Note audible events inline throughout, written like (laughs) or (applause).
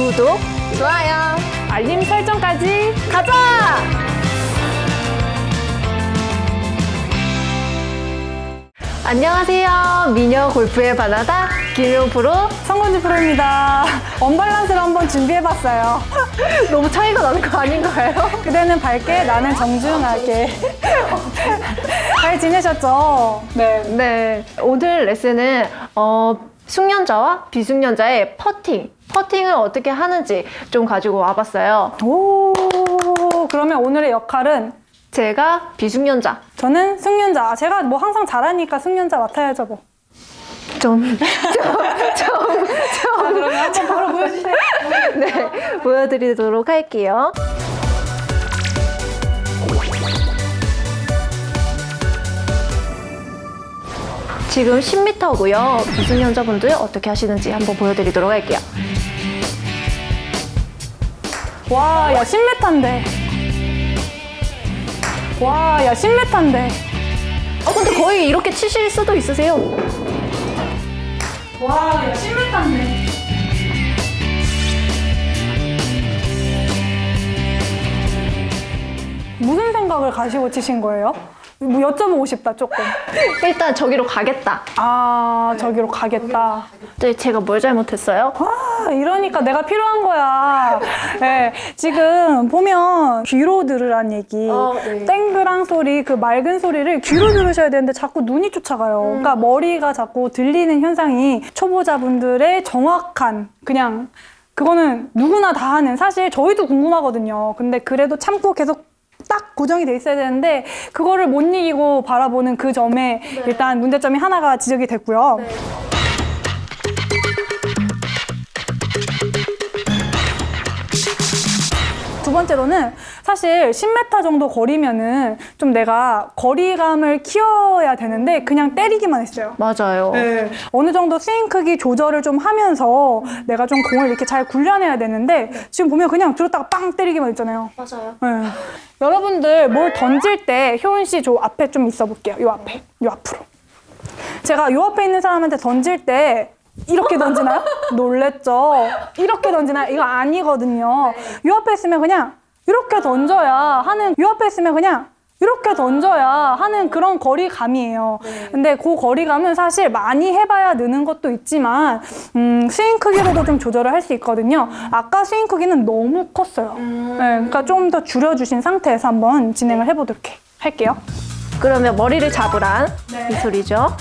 구독, 좋아요, 알림 설정까지 가자! 안녕하세요. 미녀 골프의 바나다 김용 프로. 성건지 프로입니다. 언밸런스를 한번 준비해봤어요. (laughs) 너무 차이가 나는 거 아닌가요? 그대는 밝게, 나는 정중하게. (laughs) 잘 지내셨죠? 네. 네. 오늘 레슨은 어, 숙련자와 비숙련자의 퍼팅, 퍼팅을 어떻게 하는지 좀 가지고 와봤어요. 오, 그러면 오늘의 역할은 제가 비숙련자. 저는 숙련자. 제가 뭐 항상 잘하니까 숙련자 맡아야죠, 뭐. 좀, (laughs) 좀, 좀, 좀. 그러면 한번 바로 보여주세요. 네, 보여드리도록 할게요. 지금 10m고요. 미숙련자분들 어떻게 하시는지 한번 보여드리도록 할게요. 와, 야, 10m인데. 와, 야, 10m인데. 어, 근데 거의 이렇게 치실 수도 있으세요. 와, 야, 10m인데. 무슨 생각을 가지고 치신 거예요? 뭐 여쭤보고 싶다, 조금. 일단 저기로 가겠다. 아, 저기로 가겠다. 네, 제가 뭘 잘못했어요? 아, 이러니까 내가 필요한 거야. 네, 지금 보면 귀로 들으란 얘기. 어, 네. 땡그랑 소리, 그 맑은 소리를 귀로 들으셔야 되는데 자꾸 눈이 쫓아가요. 음. 그러니까 머리가 자꾸 들리는 현상이 초보자분들의 정확한 그냥 그거는 누구나 다 하는 사실 저희도 궁금하거든요. 근데 그래도 참고 계속 딱 고정이 돼 있어야 되는데 그거를 못 이기고 바라보는 그 점에 네. 일단 문제점이 하나가 지적이 됐고요. 두 번째로는 사실 10m 정도 거리면은 좀 내가 거리감을 키워야 되는데 그냥 때리기만 했어요. 맞아요. 네. 어느 정도 스윙 크기 조절을 좀 하면서 내가 좀 공을 이렇게 잘 굴려내야 되는데 지금 보면 그냥 들었다가 빵 때리기만 했잖아요. 맞아요. 네. 여러분들 뭘 던질 때 효은 씨 저 앞에 좀 있어 볼게요. 요 앞에. 요 앞으로. 제가 요 앞에 있는 사람한테 던질 때 이렇게 던지나요? (laughs) 놀랬죠? 이렇게 던지나요? 이거 아니거든요. 요 앞에 있으면 그냥 이렇게 던져야 하는 요 앞에 있으면 그냥 이렇게 던져야 하는 그런 거리감이에요. 근데 그 거리감은 사실 많이 해봐야 느는 것도 있지만 음, 스윙 크기로도 좀 조절을 할 수 있거든요. 아까 스윙 크기는 너무 컸어요. 네, 그러니까 좀 더 줄여주신 상태에서 한번 진행을 해보도록 해- 할게요. 그러면 머리를 잡으란 이 소리죠.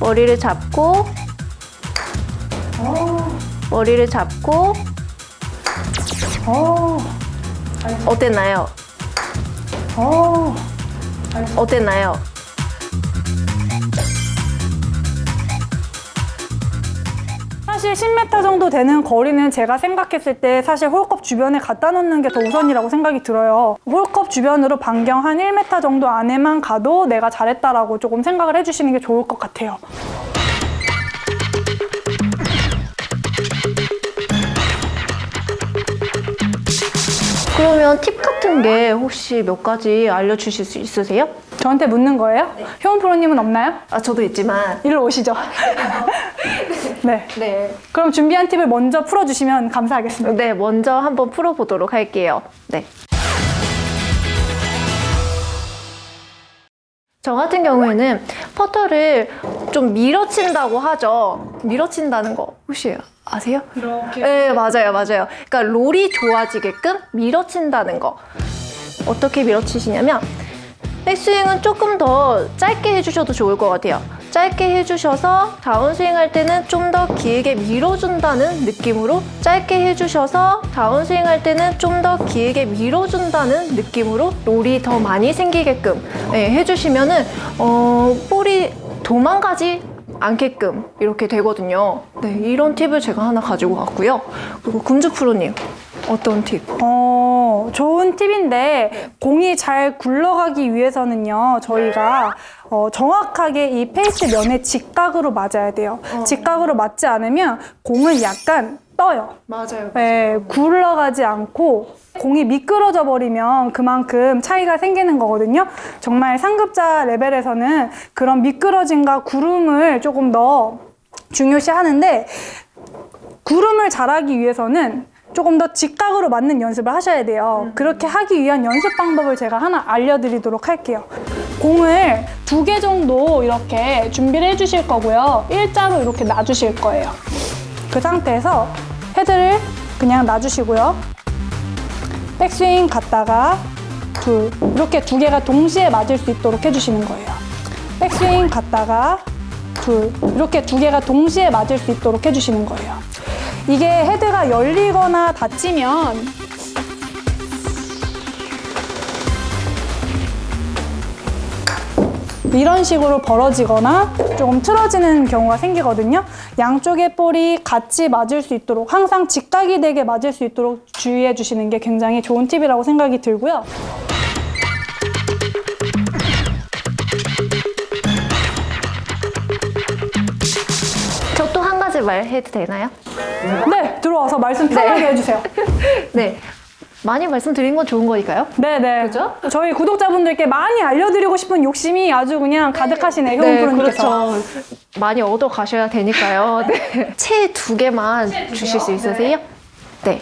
머리를 잡고 머리를 잡고 어, 어땠나요? 어. 어땠나요? 사실 10m 정도 되는 거리는 제가 생각했을 때 사실 홀컵 주변에 갖다 놓는 게 더 우선이라고 생각이 들어요. 홀컵 주변으로 반경 한 1m 정도 안에만 가도 내가 잘했다라고 조금 생각을 해주시는 게 좋을 것 같아요. 그러면 팁 같은 게 혹시 몇 가지 알려주실 수 있으세요? 저한테 묻는 거예요? 효은 프로님은 없나요? 아 저도 있지만 일로 오시죠. (laughs) 네. 네. 그럼 준비한 팁을 먼저 풀어주시면 감사하겠습니다. 네 먼저 한번 풀어보도록 할게요. 네. 저 같은 경우에는 퍼터를 좀 밀어친다고 하죠. 밀어친다는 거 혹시 아세요? 이렇게. 네, 맞아요, 맞아요. 그러니까 롤이 좋아지게끔 밀어친다는 거. 어떻게 밀어치시냐면, 백스윙은 조금 더 짧게 해주셔도 좋을 것 같아요. 짧게 해주셔서 다운스윙 할 때는 좀 더 길게 밀어준다는 느낌으로 짧게 해주셔서 다운스윙 할 때는 좀 더 길게 밀어준다는 느낌으로 롤이 더 많이 생기게끔 네, 해주시면은 어, 볼이 도망가지 않게끔 이렇게 되거든요. 네, 이런 팁을 제가 하나 가지고 왔고요. 그리고 금주 프로님 어떤 팁? 어, 좋은 팁인데 공이 잘 굴러가기 위해서는요. 저희가 어, 정확하게 이 페이스 면에 직각으로 맞아야 돼요. 직각으로 맞지 않으면 공은 약간 떠요. 맞아요. 네, 굴러가지 않고 공이 미끄러져 버리면 그만큼 차이가 생기는 거거든요. 정말 상급자 레벨에서는 그런 미끄러짐과 구름을 조금 더 중요시 하는데 구름을 잘하기 위해서는 조금 더 직각으로 맞는 연습을 하셔야 돼요. 그렇게 하기 위한 연습 방법을 제가 하나 알려드리도록 할게요. 공을 두 개 정도 이렇게 준비를 해주실 거고요. 일자로 이렇게 놔주실 거예요. 그 상태에서 헤드를 그냥 놔주시고요. 백스윙 갔다가 둘 이렇게 두 개가 동시에 맞을 수 있도록 해주시는 거예요. 백스윙 갔다가 둘 이렇게 두 개가 동시에 맞을 수 있도록 해주시는 거예요. 이게 헤드가 열리거나 닫히면 이런 식으로 벌어지거나 조금 틀어지는 경우가 생기거든요. 양쪽의 볼이 같이 맞을 수 있도록 항상 직각이 되게 맞을 수 있도록 주의해 주시는 게 굉장히 좋은 팁이라고 생각이 들고요. 말 해도 되나요? 네, 들어와서 말씀 편하게 해주세요. (laughs) 네. 많이 말씀드린 건 좋은 거니까요. 네, 네. 그죠? 저희 구독자분들께 많이 알려드리고 싶은 욕심이 아주 그냥 가득하시네, 효은 프로님께서. 그렇죠. 많이 얻어 가셔야 되니까요. (laughs) 네. 채 두 개만 주실 수 있으세요? 네.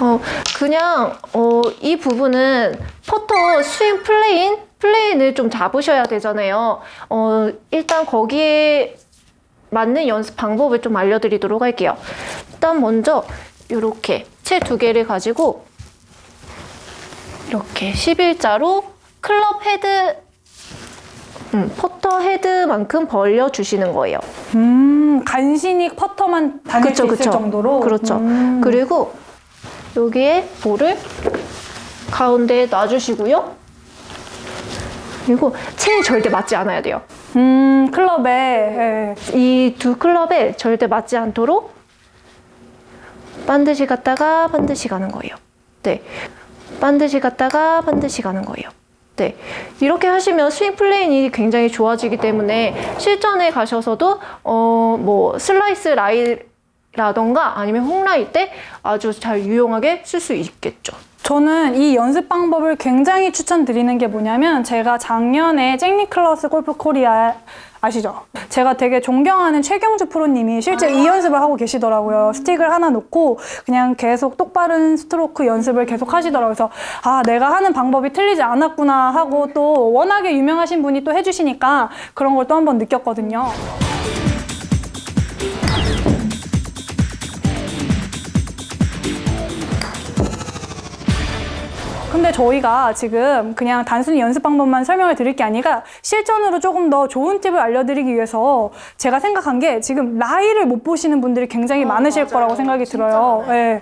어, 그냥, 어, 이 부분은 퍼터 스윙 플레인, 플레인을 좀 잡으셔야 되잖아요. 어, 일단 거기에 맞는 연습 방법을 좀 알려드리도록 할게요. 일단 먼저, 이렇게 채 두 개를 가지고, 이렇게 11자로 클럽 헤드 음, 퍼터 헤드만큼 벌려 주시는 거예요. 음, 간신히 퍼터만 다닐 그쵸, 수 있을 그쵸. 정도로. 그렇죠. 음. 그리고 여기에 볼을 가운데에 놔주시고요. 그리고 체에 절대 맞지 않아야 돼요. 음, 클럽에. 예. 이두 클럽에 절대 맞지 않도록 반드시 갔다가 반드시 가는 거예요. 네. 반드시 갔다가 반드시 가는 거예요. 네. 이렇게 하시면 스윙 플레인이 굉장히 좋아지기 때문에 실전에 가셔서도, 어, 뭐, 슬라이스 라이라던가 아니면 홈라이 때 아주 잘 유용하게 쓸 수 있겠죠. 저는 이 연습 방법을 굉장히 추천드리는 게 뭐냐면 제가 작년에 잭 니클러스 골프 코리아 아시죠? 제가 되게 존경하는 최경주 프로님이 실제 이 연습을 하고 계시더라고요. 스틱을 하나 놓고 그냥 계속 똑바른 스트로크 연습을 계속 하시더라고요. 그래서 아 내가 하는 방법이 틀리지 않았구나 하고 또 워낙에 유명하신 분이 또 해주시니까 그런 걸 또 한번 느꼈거든요. 근데 저희가 지금 그냥 단순히 연습 방법만 설명을 드릴 게 아니라 실전으로 조금 더 좋은 팁을 알려드리기 위해서 제가 생각한 게 지금 라이를 못 보시는 분들이 굉장히 많으실 거라고 생각이 들어요. 예.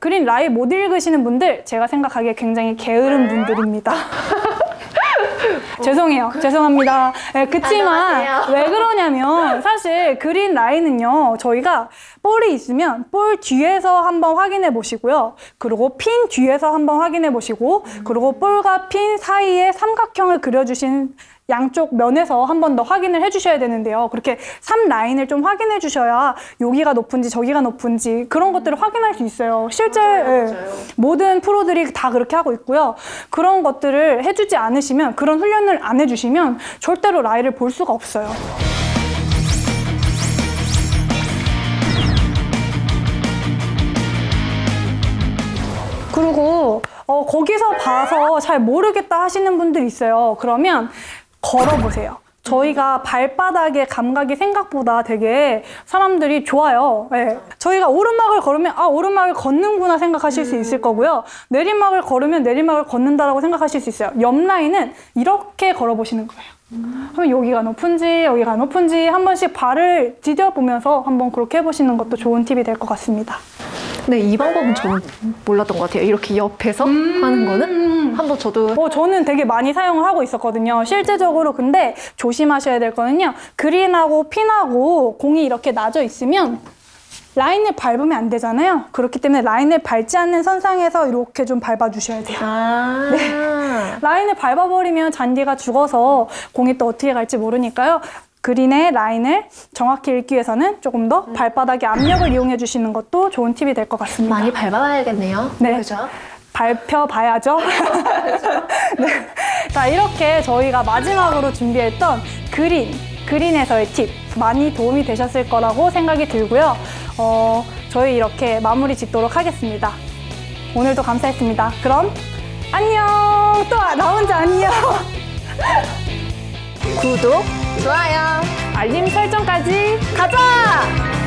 그린 라이 못 읽으시는 분들 제가 생각하기에 굉장히 게으른 분들입니다. (laughs) 죄송해요. 죄송합니다. 예, 그치만 안녕하세요. 왜 그러냐면 사실 그린 라인은요 저희가 볼이 있으면 볼 뒤에서 한번 확인해 보시고요 그리고 핀 뒤에서 한번 확인해 보시고 그리고 볼과 핀 사이에 삼각형을 그려주신 양쪽 면에서 한 번 더 확인을 해주셔야 되는데요. 그렇게 3라인을 좀 확인해 주셔야 여기가 높은지 저기가 높은지 그런 것들을 확인할 수 있어요. 실제 예, 모든 프로들이 다 그렇게 하고 있고요. 그런 것들을 해주지 않으시면 그런 훈련을 안 해주시면 절대로 라이를 볼 수가 없어요. 그리고 어, 거기서 봐서 잘 모르겠다 하시는 분들 있어요. 그러면 걸어보세요. 저희가 발바닥의 감각이 생각보다 되게 사람들이 좋아요. 예. 저희가 오르막을 걸으면 아 오르막을 걷는구나 생각하실 수 있을 거고요. 내리막을 걸으면 내리막을 걷는다라고 생각하실 수 있어요. 옆 라인은 이렇게 걸어보시는 거예요. 그럼 여기가 높은지 여기가 높은지 한 번씩 발을 디뎌보면서 한번 그렇게 해보시는 것도 좋은 팁이 될 것 같습니다. 네, 이 방법은 저는 몰랐던 것 같아요. 이렇게 옆에서 하는 거는 한번 저도 어, 저는 되게 많이 사용을 하고 있었거든요. 실제적으로 근데 조심하셔야 될 거는요. 그린하고 핀하고 공이 이렇게 나져 있으면 라인을 밟으면 안 되잖아요. 그렇기 때문에 라인을 밟지 않는 선상에서 이렇게 좀 밟아주셔야 돼요. 아, (laughs) 라인을 밟아버리면 잔디가 죽어서 공이 또 어떻게 갈지 모르니까요. 그린의 라인을 정확히 읽기 위해서는 조금 더 발바닥의 압력을 이용해 주시는 것도 좋은 팁이 될 것 같습니다. 많이 밟아봐야겠네요. 네. 그죠? 밟혀봐야죠. (laughs) 네. 자, 이렇게 저희가 마지막으로 준비했던 그린, 그린에서의 팁 많이 도움이 되셨을 거라고 생각이 들고요. 어, 저희 이렇게 마무리 짓도록 하겠습니다. 오늘도 감사했습니다. 그럼 안녕. 또 나 혼자 안녕. (laughs) 구독, 좋아요. 알림 설정까지 가자.